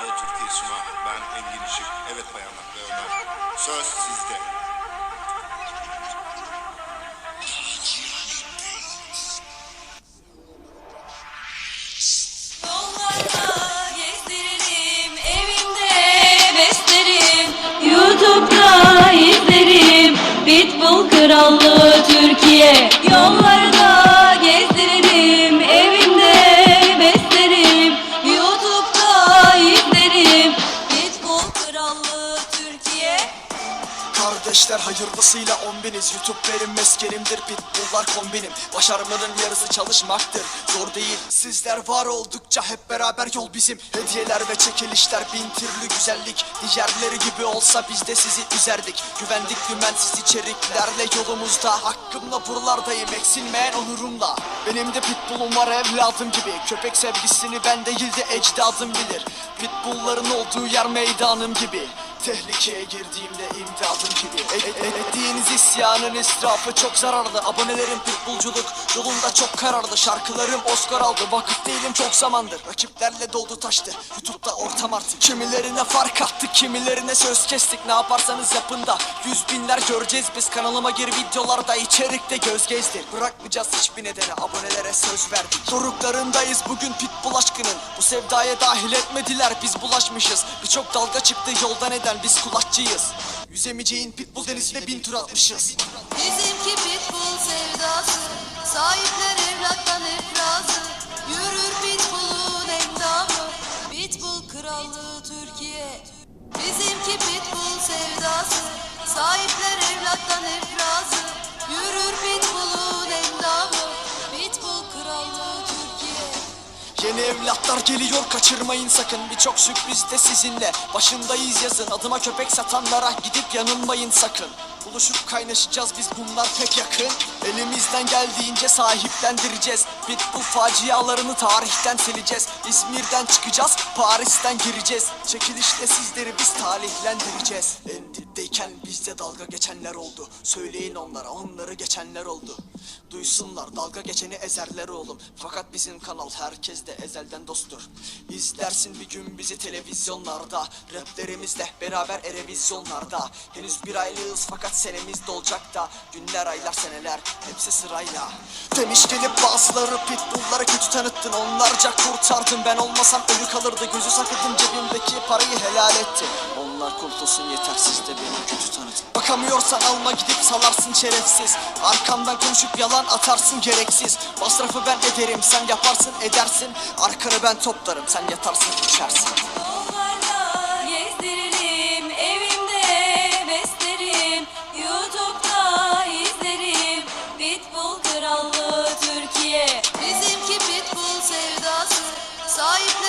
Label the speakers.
Speaker 1: Türkiye Suna, ben Engin Işık. Evet bayanlar ve Ömer. Söz sizde.
Speaker 2: Kardeşler hayırlısıyla on biniz. Youtube benim meskenimdir Pitbulllar kombinim. Başarmanın yarısı çalışmaktır. Zor değil sizler var oldukça hep beraber yol bizim. Hediyeler ve çekilişler bin türlü güzellik. Diğerleri gibi olsa biz de sizi üzerdik. Güvendik güvensiz içeriklerle yolumuzda. Hakkımla buralardayım eksilmeyen onurumla. Benim de pitbullum var evladım gibi. Köpek sevgisini ben değil de ecdadım bilir. Pitbullların olduğu yer meydanım gibi Tehlikeye girdiğimde imdadım gibi. E- e- Ettiğiniz isyanın israfı çok zararlı. Abonelerim pitbullculuk yolunda çok kararlı. Şarkılarım Oscar aldı. Vakıf değilim çok zamandır. Rakiplerle doldu taştı. Youtube'da ortam artık Kimilerine fark attık kimilerine söz kestik. Ne yaparsanız yapın da Yüz binler göreceğiz. Biz kanalıma gir videolarda içerikte göz gezdir. Bırakmayacağız hiçbir nedene abonelere söz verdik. Doruklarındayız. Bugün pitbull aşkının Bu sevdaya dahil etmediler. Biz bulaşmışız. Birçok dalga çıktı. Yolda neden biz kulaççıyız Yüzemeyeceğin pitbull denizine bin tur atmışız.
Speaker 3: Bizimki pitbull sevdası Sahipler evlattan hep Yürür pitbullun endamı Pitbull krallığı Türkiye. Bizimki pitbull sevdası Sahipler evlattan
Speaker 2: Yeni evlatlar geliyor kaçırmayın sakın. Birçok sürpriz de sizinle. Başındayız yazın. Adıma köpek satanlara Gidip yanılmayın sakın Buluşup kaynaşacağız biz bunlar pek yakın. Elimizden geldiğince sahiplendireceğiz. Pitbull facialarını tarihten sileceğiz. İzmir'den çıkacağız Paris'ten gireceğiz. Çekilişle sizleri biz talihlendireceğiz. En bizde dalga geçenler oldu. Söyleyin onlara onları geçenler oldu. Duysunlar dalga geçeni ezerler oğlum. Fakat bizim kanal herkes de ezelden dosttur. İzlersin bir gün bizi televizyonlarda. Raplerimizle beraber erevizyonlarda. Henüz bir aylığız fakat senemiz dolacak da Günler aylar seneler hepsi sırayla. Demiş gelip bazıları pitbullları kötü tanıttın Onlarca kurtardın. Ben olmasam ölü kalırdı Gözü sakıdım cebimdeki parayı helal etti Onlar kurtulsun yeter siz de beni kötü tanıtın. Bakamıyorsan alma gidip salarsın şerefsiz. Arkamdan konuşup yalan atarsın gereksiz. Masrafı ben ederim sen yaparsın edersin. Arkanı ben toplarım sen yatarsın içersin
Speaker 3: Pitbull